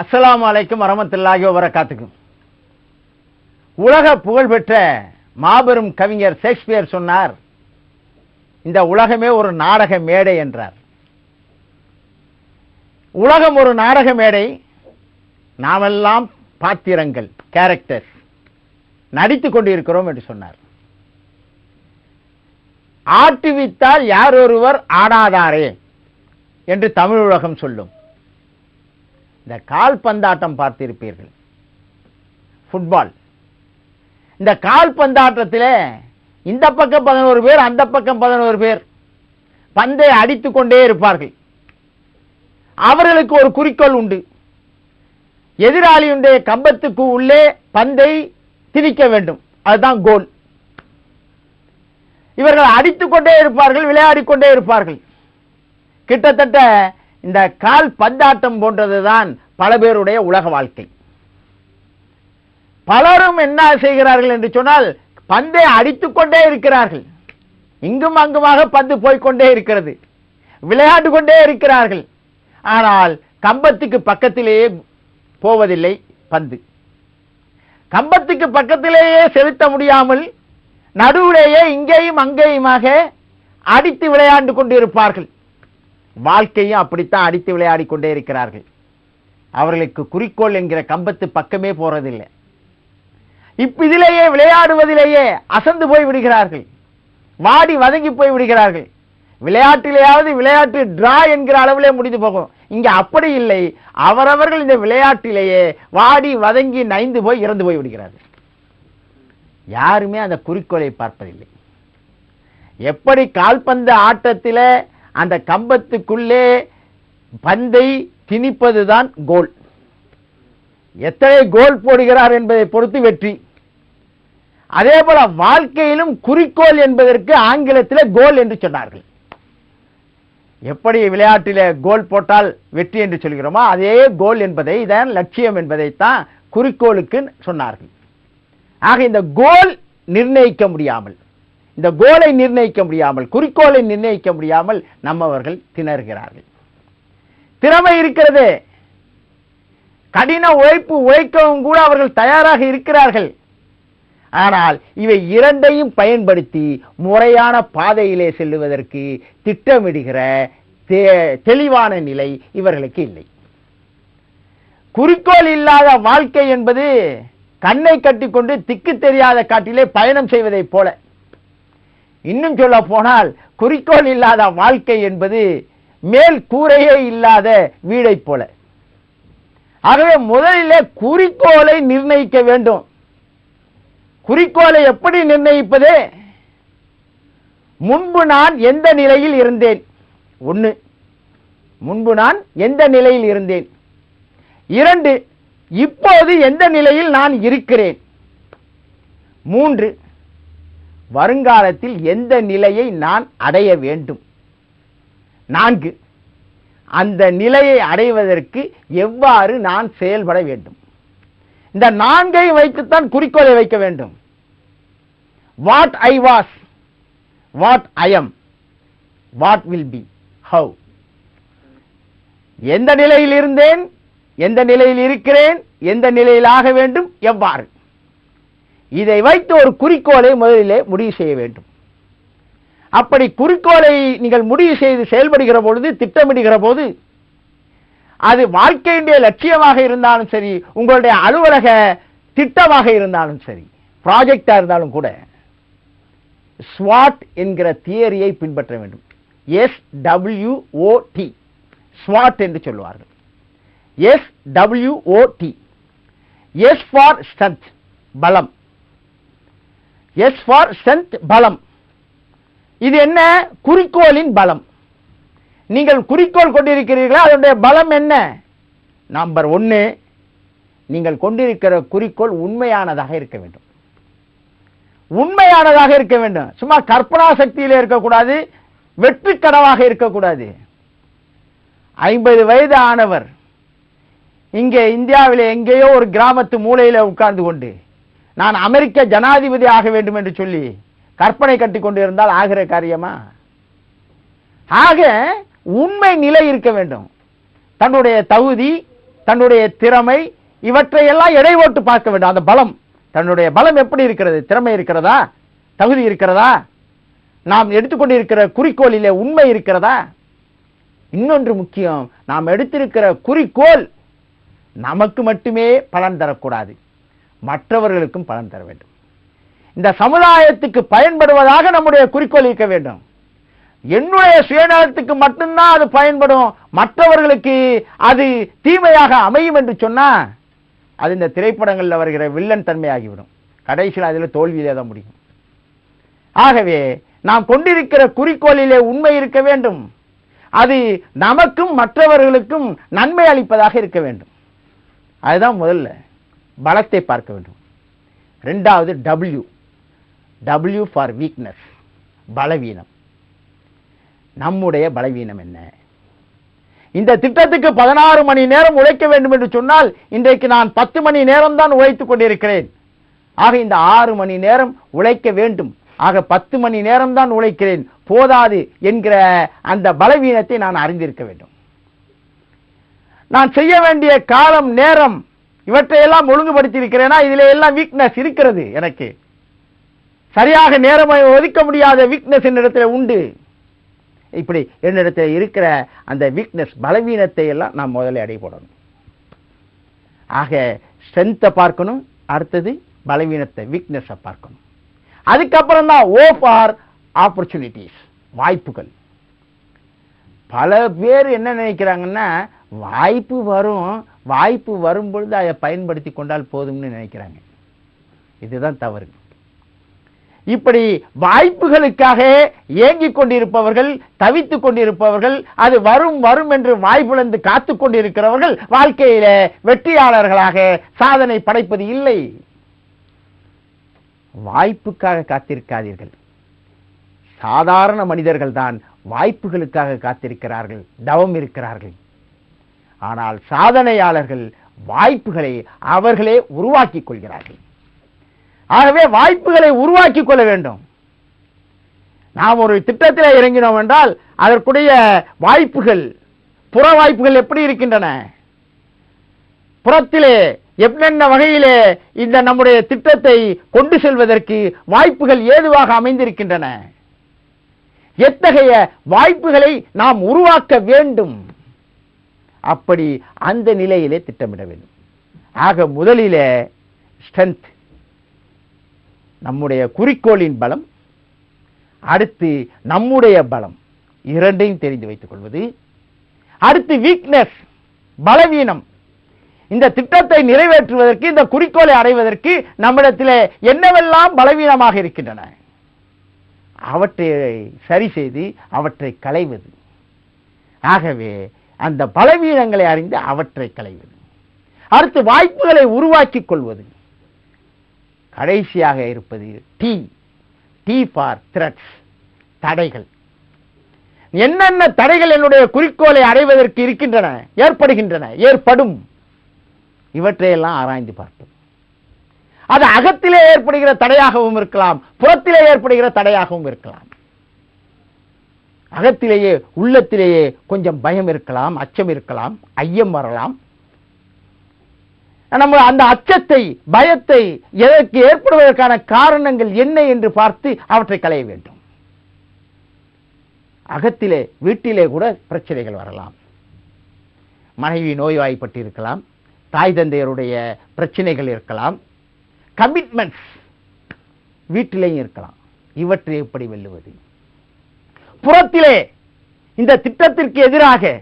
அஸ்லாம் அலைக்கும் வரமத்துல்லாஹி வரக்காத்துக்கும் உலக புகழ்பெற்ற மாபெரும் கவிஞர் ஷேக்ஸ்பியர் சொன்னார் இந்த உலகமே ஒரு நாடக மேடை என்றார். உலகம் ஒரு நாடக மேடை நாமெல்லாம் பாத்திரங்கள் கேரக்டர் நடித்து கொண்டிருக்கிறோம் என்று சொன்னார். ஆட்டுவித்தால் யார் ஒருவர் ஆடாதாரே என்று தமிழ் உலகம் சொல்லும். இந்த கால்பந்தாட்டம் பார்த்திருப்பீர்கள். ஃபுட்பால் இந்த கால்பந்தாட்டத்தில் இந்த பக்கம் பதினோரு பேர் அந்த பக்கம் பதினோரு பேர் பந்தை அடித்து கொண்டே இருப்பார்கள். அவர்களுக்கு ஒரு குறிக்கோள் உண்டு. எதிராளியுடைய கம்பத்துக்கு உள்ளே பந்தை திணிக்க வேண்டும். அதுதான் கோல் இவர்கள் அடித்துக்கொண்டே இருப்பார்கள் விளையாடிக்கொண்டே இருப்பார்கள். கிட்டத்தட்ட இந்த கால் பந்தாட்டம் போன்றதுதான் பல பேருடைய உலக வாழ்க்கை. பலரும் என்ன செய்கிறார்கள் என்று சொன்னால் பந்தை அடித்துக்கொண்டே இருக்கிறார்கள். இங்கும் அங்குமாக பந்து போய்க்கொண்டே இருக்கிறது. விளையாண்டு கொண்டே இருக்கிறார்கள். ஆனால் கம்பத்துக்கு பக்கத்திலேயே போவதில்லை பந்து. கம்பத்துக்கு பக்கத்திலேயே செலுத்த முடியாமல் நடுவிலேயே இங்கேயும் அங்கேயுமாக அடித்து விளையாண்டு கொண்டிருப்பார்கள். வாழ்க்கையும் அப்படித்தான் அடித்து விளையாடி கொண்டே இருக்கிறார்கள். அவர்களுக்கு குறிக்கோள் என்கிற கம்பத்து பக்கமே போறதில்லை. இப்ப இதிலேயே விளையாடுவதிலேயே அசந்து போய் விடுகிறார்கள். வாடி வதங்கி போய் விடுகிறார்கள். விளையாட்டிலேயாவது விளையாட்டு டிரா என்கிற அளவிலே முடிந்து போகும். இங்க அப்படி இல்லை. அவரவர்கள் இந்த விளையாட்டிலேயே வாடி வதங்கி நைந்து போய் இறந்து போய் விடுகிறார்கள். யாருமே அந்த குறிக்கோளை பார்ப்பதில்லை. எப்படி கால்பந்து ஆட்டத்தில் அந்த கம்பத்துக்குள்ளே பந்தை திணிப்பதுதான் கோல். எத்தனை கோல் போடுகிறார் என்பதை பொறுத்து வெற்றி. அதே போல வாழ்க்கையிலும் குறிக்கோள் என்பதற்கு ஆங்கிலத்தில் கோல் என்று சொன்னார்கள். எப்படி விளையாட்டில் கோல் போட்டால் வெற்றி என்று சொல்கிறோமோ அதே கோல் என்பதை இதான் லட்சியம் என்பதைத்தான் குறிக்கோளுக்கு சொன்னார்கள். ஆக இந்த கோல் நிர்ணயிக்க முடியாமல் இந்த கோலை நிர்ணயிக்க முடியாமல் குறிக்கோளை நிர்ணயிக்க முடியாமல் நம்மவர்கள் திணறுகிறார்கள். திறமை இருக்கிறது. கடின உழைப்பு உழைக்கவும் கூட அவர்கள் தயாராக இருக்கிறார்கள். ஆனால் இவை இரண்டையும் பயன்படுத்தி முறையான பாதையிலே செல்லுவதற்கு திட்டமிடுகிற தெளிவான நிலை இவர்களுக்கு இல்லை. குறிக்கோள் இல்லாத வாழ்க்கை என்பது கண்ணை கட்டிக்கொண்டு திக்கு தெரியாத காட்டிலே பயணம் செய்வதைப் போல. இன்னும் சொல்ல போனால் குறிக்கோள் இல்லாத வாழ்க்கை என்பது மேல் கூரையே இல்லாத வீடைப் போல. ஆகவே முதலிலே குறிக்கோளை நிர்ணயிக்க வேண்டும். குறிக்கோளை எப்படி நிர்ணயிப்பது? முன்பு நான் எந்த நிலையில் இருந்தேன்? ஒன்று முன்பு நான் எந்த நிலையில் இருந்தேன்? இரண்டு இப்போது எந்த நிலையில் நான் இருக்கிறேன்? மூன்று வருங்காலத்தில் எந்த நிலையை நான் அடைய வேண்டும்? நான்கு. அந்த நிலையை அடைவதற்கு எவ்வாறு நான் செயல்பட வேண்டும்? இந்த நான்கை வைத்துத்தான் குறிக்கோளை வைக்க வேண்டும். What I was what I am what will be how எந்த நிலையில் இருந்தேன் எந்த நிலையில் இருக்கிறேன் எந்த நிலையில் ஆக வேண்டும் எவ்வாறு? இதை வைத்து ஒரு குறிக்கோளை முதலிலே முடிவு செய்ய வேண்டும். அப்படி குறிக்கோளை நீங்கள் முடிவு செய்து செயல்படுகிற பொழுது திட்டமிடுகிற போது அது வாழ்க்கையுடைய லட்சியமாக இருந்தாலும் சரி உங்களுடைய அலுவலக திட்டமாக இருந்தாலும் சரி ப்ராஜெக்டாக இருந்தாலும் கூட ஸ்வாட் என்கிற தியரியை பின்பற்ற வேண்டும். எஸ் டபிள்யூஓடி ஸ்வாட் என்று சொல்லுவார்கள். S W O T S for strength பலம். எஸ் ஃபார் ஸ்ட்ரென்த் பலம். இது என்ன? குறிக்கோளின் பலம். நீங்கள் குறிக்கோள் கொண்டிருக்கிறீர்களா? அதனுடைய பலம் என்ன? நம்பர் ஒன்று நீங்கள் கொண்டிருக்கிற குறிக்கோள் உண்மையானதாக இருக்க வேண்டும். உண்மையானதாக இருக்க வேண்டும். சும்மா கற்பனா சக்தியில் இருக்கக்கூடாது வெற்றி கனவாக இருக்கக்கூடாது. ஐம்பது வயது ஆனவர் இங்கே இந்தியாவில் எங்கேயோ ஒரு கிராமத்து மூலையில் உட்கார்ந்து கொண்டு நான் அமெரிக்க ஜனாதிபதி ஆக வேண்டும் என்று சொல்லி கற்பனை கட்டி கொண்டு இருந்தால் ஆகிற காரியமா? ஆக உண்மை நிலை இருக்க வேண்டும். தன்னுடைய தகுதி தன்னுடைய திறமை இவற்றை எல்லாம் எடை ஓட்டு பார்க்க வேண்டும். அந்த பலம் தன்னுடைய பலம் எப்படி இருக்கிறது? திறமை இருக்கிறதா? தகுதி இருக்கிறதா? நாம் எடுத்துக்கொண்டிருக்கிற குறிக்கோளிலே உண்மை இருக்கிறதா? இன்னொன்று முக்கியம் நாம் எடுத்திருக்கிற குறிக்கோள் நமக்கு மட்டுமே பலன் தரக்கூடாது. மற்றவர்களுக்கும் பலன் தர வேண்டும். இந்த சமுதாயத்துக்கு பயன்படுவதாக நம்முடைய குறிக்கோள் இருக்க வேண்டும். என்னுடைய சுயநலத்துக்கு மட்டும்தான் அது பயன்படும். மற்றவர்களுக்கு அது தீமையாக அமையும் என்று சொன்னால் அது இந்த திரைப்படங்களில் வருகிற வில்லன் தன்மையாகிவிடும். கடைசியில் அதில் தோல்வியிலே தான் முடியும். ஆகவே நாம் கொண்டிருக்கிற குறிக்கோளிலே உண்மை இருக்க வேண்டும். அது நமக்கும் மற்றவர்களுக்கும் நன்மை அளிப்பதாக இருக்க வேண்டும். அதுதான் முதல்ல. பலத்தை பார்க்க வேண்டும். ரெண்டாவது டபிள்யூ டபிள்யூ ஃபார் வீக்னஸ் பலவீனம். நம்முடைய பலவீனம் என்ன? இந்த திட்டத்துக்கு பதினாறு மணி நேரம் உழைக்க வேண்டும் என்று சொன்னால் இன்றைக்கு நான் பத்து மணி நேரம் தான் உழைத்துக் கொண்டிருக்கிறேன். ஆக இந்த ஆறு மணி நேரம் உழைக்க வேண்டும். ஆக பத்து மணி நேரம் தான் உழைக்கிறேன். போதாது என்கிற அந்த பலவீனத்தை நான் அறிந்திருக்க வேண்டும். நான் செய்ய வேண்டிய காலம் நேரம் இவற்றையெல்லாம் ஒழுங்குபடுத்தி இருக்கிறேனா இதிலே எல்லாம் வீக்னஸ் இருக்கிறது எனக்கு. சரியாக நேரம் ஒதுக்க முடியாத வீக்னஸ் என்னிடத்தில் உண்டு. இப்படி என்னிடத்தில் இருக்கிற அந்த வீக்னஸ் பலவீனத்தை எல்லாம் நாம் முதல்ல அடை போடணும். ஆக ஸ்ட்ரென்த்தை பார்க்கணும் அடுத்தது பலவீனத்தை வீக்னஸை பார்க்கணும். அதுக்கப்புறம் தான் ஓ ஃபார் ஆப்பர்ச்சுனிட்டிஸ் வாய்ப்புகள். பல பேர் என்ன நினைக்கிறாங்கன்னா வாய்ப்பு வரும் வாய்ப்பு வரும் பொழுது அதை பயன்படுத்தி கொண்டால் போதும்னு நினைக்கிறாங்க. இதுதான் தவறு. இப்படி வாய்ப்புகளுக்காக ஏங்கிக் கொண்டிருப்பவர்கள் தவித்துக் கொண்டிருப்பவர்கள் அது வரும் வரும் என்று வாய்ப்புலந்து காத்துக் கொண்டிருக்கிறவர்கள் வாழ்க்கையில வெற்றியாளர்களாக சாதனை படைப்பது இல்லை. வாய்ப்புக்காக காத்திருக்காதீர்கள். சாதாரண மனிதர்கள் தான் வாய்ப்புகளுக்காக காத்திருக்கிறார்கள் தவம் இருக்கிறார்கள். ஆனால் சாதனையாளர்கள் வாய்ப்புகளை அவர்களே உருவாக்கிக் கொள்கிறார்கள். ஆகவே வாய்ப்புகளை உருவாக்கிக் கொள்ள வேண்டும். நாம் ஒரு திட்டத்தில் இறங்கினோம் என்றால் அதற்குடைய வாய்ப்புகள் புற வாய்ப்புகள் எப்படி இருக்கின்றன? புறத்திலே என்னென்ன வகையிலே இந்த நம்முடைய திட்டத்தை கொண்டு செல்வதற்கு வாய்ப்புகள் ஏதுவாக அமைந்திருக்கின்றன? எத்தகைய வாய்ப்புகளை நாம் உருவாக்க வேண்டும்? அப்படி அந்த நிலையிலே திட்டமிட வேண்டும். ஆக முதலிலே ஸ்ட்ரென்த் நம்முடைய குறிக்கோளின் பலம் அடுத்து நம்முடைய பலம் இரண்டையும் தெரிந்து வைத்துக் கொள்வது அடுத்து வீக்னஸ் பலவீனம். இந்த திட்டத்தை நிறைவேற்றுவதற்கு இந்த குறிக்கோளை அடைவதற்கு நம்மிடத்தில் என்னவெல்லாம் பலவீனமாக இருக்கின்றன? அவற்றை சரி செய்து அவற்றை களைவது. ஆகவே அந்த பலவீனங்களை அறிந்து அவற்றை களைவது. அடுத்து வாய்ப்புகளை உருவாக்கிக் கொள்வது. கடைசியாக இருப்பது டி. D for threads. தடைகள். என்னென்ன தடைகள் என்னுடைய குறிக்கோளை அடைவதற்கு இருக்கின்றன ஏற்படுகின்றன ஏற்படும்? இவற்றையெல்லாம் ஆராய்ந்து பார்ப்போம். அது அகத்திலே ஏற்படுகிற தடையாகவும் இருக்கலாம் புறத்திலே ஏற்படுகிற தடையாகவும் இருக்கலாம். அகத்திலேயே உள்ளத்திலேயே கொஞ்சம் பயம் இருக்கலாம் அச்சம் இருக்கலாம் ஐயம் வரலாம். நம்ம அந்த அச்சத்தை பயத்தை எதற்கு ஏற்படுவதற்கான காரணங்கள் என்ன என்று பார்த்து அவற்றை களைய வேண்டும். அகத்திலே வீட்டிலே கூட பிரச்சனைகள் வரலாம். மனைவி நோய்வாய்ப்பட்டு இருக்கலாம் தாய் தந்தையருடைய பிரச்சனைகள் இருக்கலாம். கமிட்மெண்ட்ஸ் வீட்டிலேயும் இருக்கலாம். இவற்றை எப்படி வெல்லுவது? புறத்திலே இந்த திட்டத்திற்கு எதிராக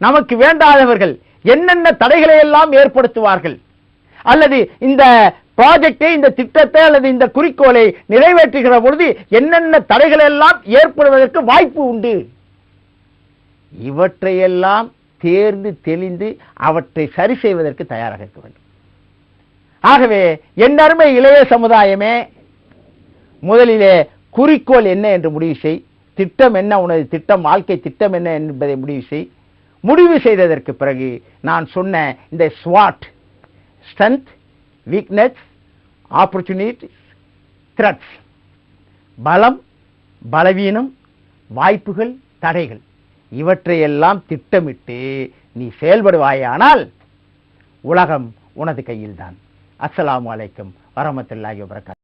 நமக்கு வேண்டாதவர்கள் என்னென்ன தடைகளை எல்லாம் ஏற்படுத்துவார்கள்? அல்லது இந்த ப்ராஜெக்டை இந்த திட்டத்தை அல்லது இந்த குறிக்கோளை நிறைவேற்றுகிற பொழுது என்னென்ன தடைகள் எல்லாம் ஏற்படுவதற்கு வாய்ப்பு உண்டு? இவற்றையெல்லாம் தேர்ந்து தெளிந்து அவற்றை சரி செய்வதற்கு தயாராக இருக்க வேண்டும். ஆகவே என் அருமை இளைய சமுதாயமே முதலிலே குறிக்கோள் என்ன என்று முடிவு செய். திட்டம் என்ன உனது திட்டம் வாழ்க்கை திட்டம் என்ன என்பதை முடிவு செய். முடிவு செய்ததற்கு பிறகு நான் சொன்ன இந்த ஸ்வாட் ஸ்ட்ரென்த் வீக்னஸ் ஆப்பர்ச்சுனிட்டிஸ் த்ரெட்ஸ் பலம் பலவீனம் வாய்ப்புகள் தடைகள். இவற்றையெல்லாம் திட்டமிட்டு நீ செயல்படுவாயானால் உலகம் உனது கையில்தான். அஸ்லாம் வலைக்கம் வரமத்துல்லாஹி வரகாத்